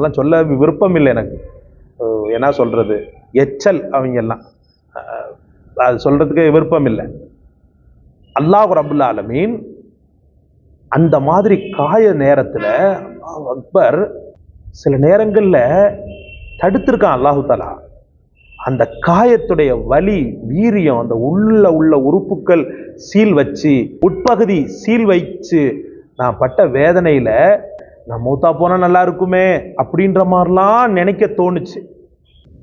அவங்களாம் சொல்ல விருப்பம் இல்லை எனக்கு என்ன சொல்றது? எச்சல் அவங்க எல்லாம் அது சொல்றதுக்கு விருப்பம் இல்லை அல்லாஹ் ரபுல் ஆலமீன் அந்த மாதிரி காய நேரத்தில் அக்பர் சில நேரங்களில் தடுத்திருக்கான் அல்லாஹு தாலா அந்த காயத்துடைய வலி வீரியம் அந்த உள்ள உள்ள உறுப்புக்கள் சீல் வச்சு உட்பகுதி சீல் வச்சு நான் பட்ட வேதனையில் நான் மூத்தா போனால் நல்லா இருக்குமே அப்படின்ற மாதிரிலாம் நினைக்க தோணுச்சு.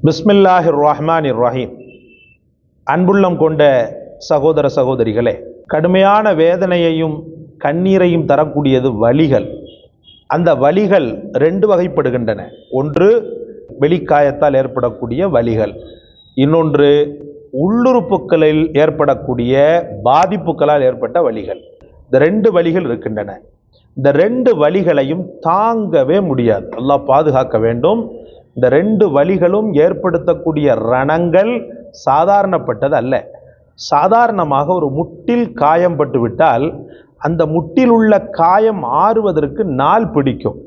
பிஸ்மில்லாஹிர் ரஹ்மானிர் ரஹீம் அன்புள்ளம் கொண்ட சகோதர சகோதரிகளே கடுமையான வேதனையையும் கண்ணீரையும் தரக்கூடியது வலிகள். அந்த வலிகள் ரெண்டு வகைப்படுகின்றன. ஒன்று வெளிக்காயத்தால் ஏற்படக்கூடிய வலிகள். இன்னொன்று உள்ளுறுப்புகளில் ஏற்படக்கூடிய பாதிப்புகளால் ஏற்பட்ட வலிகள். இந்த ரெண்டு வழிகள் இருக்கின்றன. இந்த ரெண்டு வழிகளையும் தாங்கவே முடியாது. அல்லாஹ் பாதுகாக்க வேண்டும். இந்த ரெண்டு வழிகளும் ஏற்படுத்தக்கூடிய ரணங்கள் சாதாரணப்பட்டது அல்ல. சாதாரணமாக ஒரு முட்டில் காயம் பட்டுவிட்டால் அந்த முட்டில் உள்ள காயம் ஆறுவதற்கு நாள் பிடிக்கும்.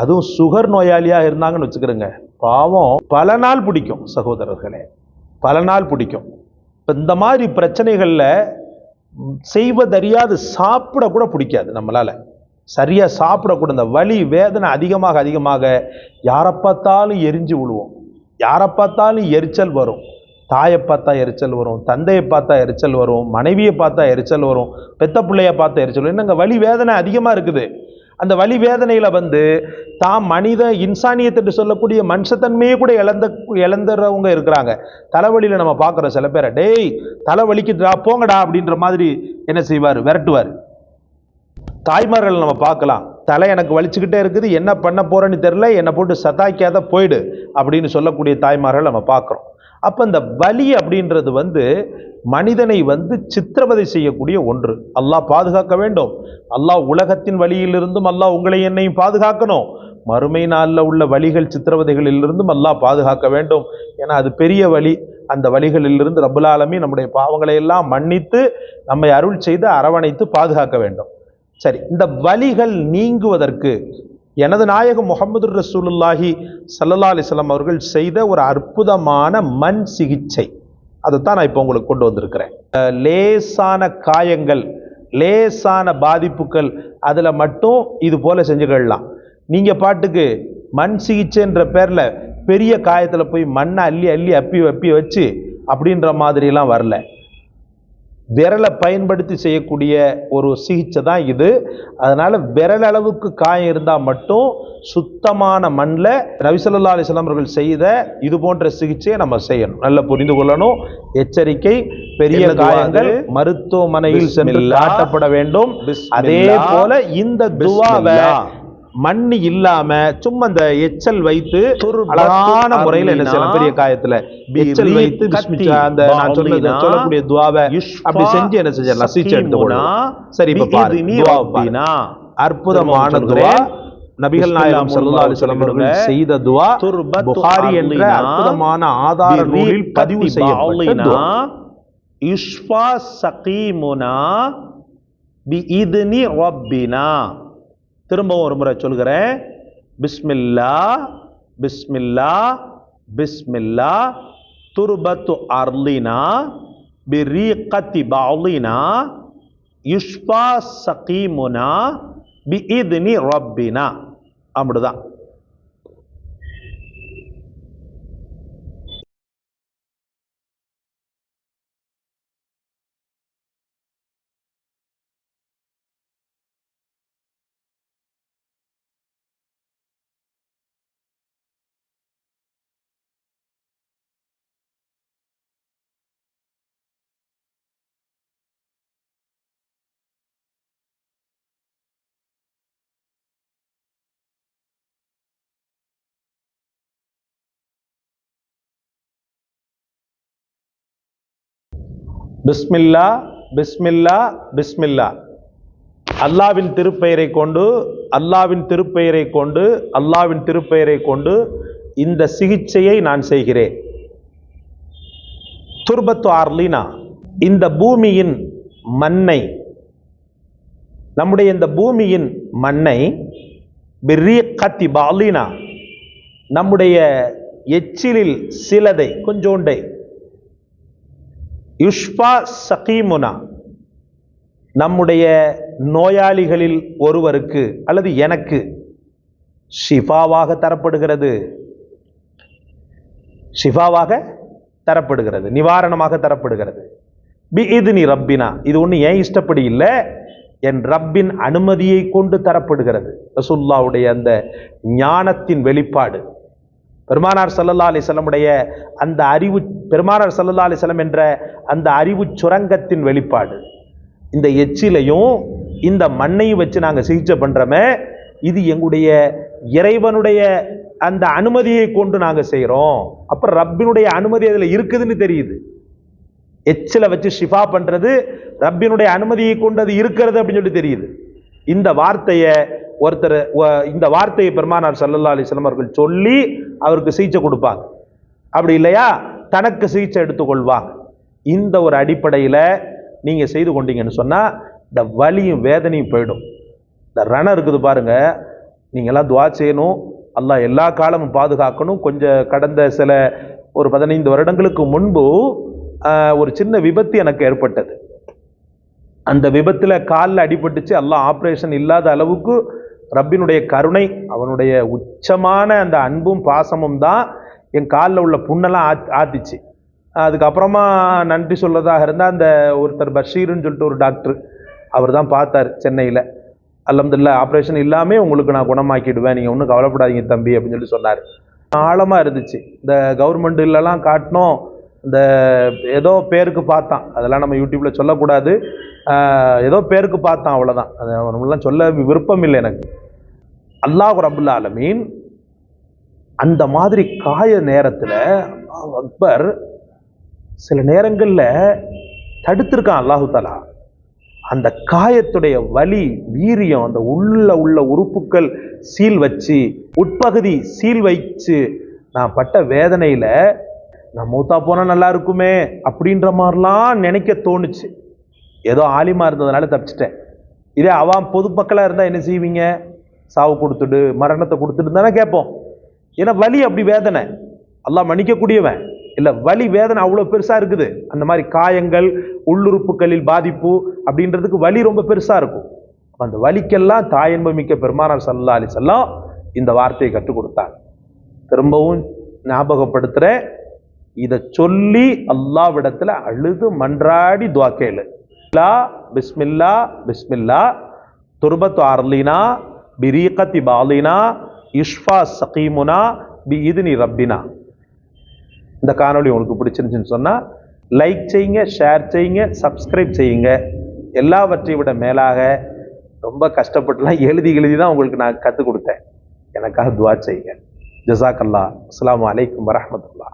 அதுவும் சுகர் நோயாளியாக இருந்தாங்கன்னு வச்சுக்கிறோங்க. பாவம் பல நாள் பிடிக்கும் சகோதரர்களே. பல நாள் பிடிக்கும். இப்போ இந்த மாதிரி பிரச்சனைகளில் செய்வதறியாது சாப்பிட கூட பிடிக்காது நம்மளால். சரியாக சாப்பிடக்கூட இந்த வலி வேதனை அதிகமாக அதிகமாக யாரை பார்த்தாலும் எரிஞ்சு விழுவோம். யாரை பார்த்தாலும் எரிச்சல் வரும். தாயை பார்த்தா எரிச்சல் வரும் தந்தையை பார்த்தா எரிச்சல் வரும் மனைவியை பார்த்தா எரிச்சல் வரும் பெத்த பிள்ளைய பார்த்தா எரிச்சல் வரும். என்னங்க வலி வேதனை அதிகமாக இருக்குது. அந்த வலி வேதனையில் வந்து தாம் மனித இன்சானியத்தை சொல்லக்கூடிய மனுஷத்தன்மையே கூட இழந்த இழந்துறவங்க இருக்கிறாங்க. தலைவலியில் நம்ம பார்க்குறோம் சில பேரை. டேய் தலை போங்கடா அப்படின்ற மாதிரி என்ன செய்வார்? விரட்டுவார். தாய்மார்கள் நம்ம பார்க்கலாம். தலை எனக்கு வலிச்சுக்கிட்டே இருக்குது என்ன பண்ண போகிறேன்னு தெரியல என்னை போட்டு சதாய்க்காத போயிடு அப்படின்னு சொல்லக்கூடிய தாய்மார்கள் நம்ம பார்க்குறோம். அப்போ இந்த வலி அப்படின்றது வந்து மனிதனை வந்து சித்திரவதை செய்யக்கூடிய ஒன்று. அல்லாஹ் பாதுகாக்க வேண்டும். அல்லாஹ் உலகத்தின் வழியிலிருந்தும் அல்லாஹ் உங்களை என்னையும் பாதுகாக்கணும். மறுமை நாளில் உள்ள வழிகள் சித்திரவதைகளிலிருந்தும் அல்லாஹ் பாதுகாக்க வேண்டும். ஏன்னா அது பெரிய வழி அந்த வழிகளிலிருந்து ரபுலாலமி நம்முடைய பாவங்களை எல்லாம் மன்னித்து நம்மை அருள் செய்து அரவணைத்து பாதுகாக்க வேண்டும். சரி இந்த வலிகள் நீங்குவதற்கு எனது நாயகம் முகமது ரசூலுல்லாஹி சல்லா அலிஸ்லாம் அவர்கள் செய்த ஒரு அற்புதமான மண் சிகிச்சை. அதைத்தான் நான் இப்போ உங்களுக்கு கொண்டு வந்திருக்கிறேன். லேசான காயங்கள் லேசான பாதிப்புகள் அதில் மட்டும் இது போல் செஞ்சுக்கிடலாம் நீங்கள் பாட்டுக்கு மண் சிகிச்சைன்ற பேரில் பெரிய காயத்தில் போய் மண்ணை அள்ளி அள்ளி அப்பி அப்பி வச்சு அப்படின்ற மாதிரிலாம் வரல. விரலை பயன்படுத்தி செய்யக்கூடிய ஒரு சிகிச்சை தான் இது அதனால விரல் அளவுக்கு காயம் இருந்தால் மட்டும் சுத்தமான மண்ணில் நபிசல்லா அலிஸ்லாம் அவர்கள் செய்த இது போன்ற சிகிச்சையை நம்ம செய்யணும் நல்லா புரிந்து கொள்ளணும் எச்சரிக்கை பெரிய காயங்கள்? மருத்துவமனையில் சென்று. காட்டப்பட வேண்டும். அதே போல இந்த துவாவை. மண் இல்லாம சும்மா இந்த எச்சல் வைத்து அழகான முறையில என்ன செய்யலாம்? பெரிய காயத்துல எச்சல் வைத்து அந்த நான் சொன்னது சொல்லக்கூடிய துவாவை அப்படி செஞ்சு என்ன செஞ்சிடலாம்? நசிச்சு எடுத்து சரி இப்ப அற்புதமான துவா. நபிகள் நாயகம் சல்லா அலிஸ்லாம் அவர்கள் செய்த துவா புகாரி என்ற அற்புதமான ஆதார நூலில் பதிவு செய்யப்பட்ட இஷ்பா சகீமுனா பி இதுனி ரப்பினா? திரும்பவும் ஒரு முறை சொல்கிறேன். பிஸ்மில்லா பிஸ்மில்லா பிஸ்மில்லா துர்பத்து அர்லினா பிரீகத்தி பாலினா யுஷ்பா சகீமுனா பிஇذنி ரப்பினா. அப்படிதான். பிஸ்மில்லா பிஸ்மில்லா பிஸ்மில்லா. அல்லாவின் திருப்பெயரை கொண்டு அல்லாவின் திருப்பெயரை கொண்டு அல்லாவின் திருப்பெயரை கொண்டு இந்த சிகிச்சையை நான் செய்கிறேன். துர்பத்து ஆர்லினா இந்த பூமியின் மண்ணை நம்முடைய இந்த பூமியின் மண்ணை பிரியக்கத்தி பாலினா நம்முடைய எச்சிலில் சிலதை கொஞ்சோண்டை யுஷ்பா சகீமுனா. நம்முடைய நோயாளிகளில் ஒருவருக்கு அல்லது எனக்கு ஷிஃபாவாக தரப்படுகிறது. ஷிஃபாவாக தரப்படுகிறது. நிவாரணமாக தரப்படுகிறது. பி இது நீ ரப்பினா. இது ஒன்று ஏன் இஷ்டப்படி இல்லை? என் ரப்பின் அனுமதியை கொண்டு தரப்படுகிறது. ரசுல்லாவுடைய அந்த ஞானத்தின் வெளிப்பாடு. பெருமானார் சல்லல்லா அலிசல்லமுடைய அந்த அறிவு பெருமானார் சல்லல்லா அலிசல்லம் என்ற அந்த அறிவு சுரங்கத்தின் வெளிப்பாடு. இந்த எச்சிலையும் இந்த மண்ணையும் வச்சு நாங்கள் சிகிச்சை பண்ணுறோமே இது எங்களுடைய இறைவனுடைய அந்த அனுமதியை கொண்டு நாங்கள் செய்கிறோம் அப்புறம் ரப்பினுடைய அனுமதி அதில் இருக்குதுன்னு தெரியுது. எச்சில வச்சு ஷிஃபா பண்ணுறது ரப்பினுடைய அனுமதியை கொண்டு அது இருக்கிறது அப்படின்னு சொல்லி தெரியுது. இந்த வார்த்தையை ஒருத்தர் இந்த வார்த்தையை பெருமானார் சல்லல்லா அலிஸ்லாம் அவர்கள் சொல்லி அவருக்கு சிகிச்சை கொடுப்பாங்க. அப்படி இல்லையா? தனக்கு சிகிச்சை எடுத்துக்கொள்வாங்க. இந்த ஒரு அடிப்படையில் நீங்கள் செய்து கொண்டீங்கன்னு சொன்னால் இந்த வலியும் வேதனையும் போயிடும். இந்த ரணம் இருக்குது பாருங்கள் நீங்களாம் துவா செய்யணும். அல்லாஹ் எல்லா காலமும் பாதுகாக்கணும். கொஞ்சம் கடந்த சில ஒரு பதினைந்து வருடங்களுக்கு முன்பு ஒரு சின்ன விபத்து எனக்கு ஏற்பட்டது. அந்த விபத்தில் காலில் அடிபட்டுச்சு. எல்லாம் ஆப்ரேஷன் இல்லாத அளவுக்கு ரப்பினுடைய கருணை அவனுடைய உச்சமான அந்த அன்பும் பாசமும் தான் என் காலில் உள்ள புண்ணெல்லாம் ஆத் ஆத்திச்சு. அதுக்கப்புறமா நன்றி சொல்லதாக இருந்தால் அந்த ஒருத்தர் பஷீர்னு சொல்லிட்டு ஒரு டாக்டர் அவர் தான் பார்த்தார் சென்னையில். அல்ஹம்துலில்லாஹ் ஆப்ரேஷன் இல்லாமல் உங்களுக்கு நான் குணமாக்கிடுவேன் நீங்கள் ஒன்றும் கவலைப்படாதீங்க தம்பி அப்படின்னு சொல்லி சொன்னார். ஆழமாக இருந்துச்சு. இந்த கவர்மெண்ட்லலாம் காட்டினோம் இந்த ஏதோ பேருக்கு பார்த்தான். அதெல்லாம் நம்ம யூடியூப்பில் சொல்லக்கூடாது. ஏதோ பேருக்கு பார்த்தான் அவ்வளோதான் அது நம்மளாம் சொல்ல விருப்பம் இல்லை எனக்கு. அல்லாஹ் ரபுல்லா ஆலமீன் அந்த மாதிரி காய நேரத்தில் அக்பர் சில நேரங்களில் தடுத்திருக்கான் அல்லாஹு தாலா அந்த காயத்துடைய வலி வீரியம் அந்த உள்ள உள்ள உறுப்புக்கள் சீல் வச்சு உட்பகுதி சீல் வச்சு நான் பட்ட வேதனையில் நான் மூத்தா போனால் நல்லா இருக்குமே அப்படின்ற மாதிரிலாம் நினைக்க தோணுச்சு. ஏதோ ஆலிமா இருந்ததுனால தப்பிச்சிட்டேன். இதே அவன் பொதுமக்களாக இருந்தால் என்ன செய்வீங்க? சாவு கொடுத்துடு மரணத்தை கொடுத்துட்டு தானே கேட்போம். ஏன்னா வலி அப்படி வேதனை. அல்லாஹ் மன்னிக்கக்கூடியவன். இல்லை வலி வேதனை அவ்வளோ பெருசாக இருக்குது. அந்த மாதிரி காயங்கள் உள்ளுறுப்புகளில் பாதிப்பு அப்படின்றதுக்கு வலி ரொம்ப பெருசாக இருக்கும். அந்த வலிக்கெல்லாம் தாயன்பு மிக்க பெருமானார் சல்லா அலி செல்லாம் இந்த வார்த்தையை கற்றுக் கொடுத்தார். திரும்பவும் ஞாபகப்படுத்துகிறேன் இதை சொல்லி அல்லாவிடத்தில் அழுது மன்றாடி துவாக்கேலு பிஸ்மில்லா பிஸ்மில்லா துருபத்து துர்பத்து பிரீகத்தி பாலினா இஷ்ஃபா சகீமுனா பி இதுனி ரப்பினா இந்த காணொளி உங்களுக்கு பிடிச்சிருந்துச்சுன்னு சொன்னால் லைக் செய்யுங்க ஷேர் செய்யுங்க சப்ஸ்கிரைப் செய்யுங்க. எல்லாவற்றை விட மேலாக ரொம்ப கஷ்டப்பட்டுலாம் எழுதி எழுதி தான் உங்களுக்கு நான் கற்றுக் கொடுத்தேன். எனக்காக துவா செய்யுங்க. ஜசாக்கல்லா அஸ்லாம் அலைக்கும் வரமத்துல்லா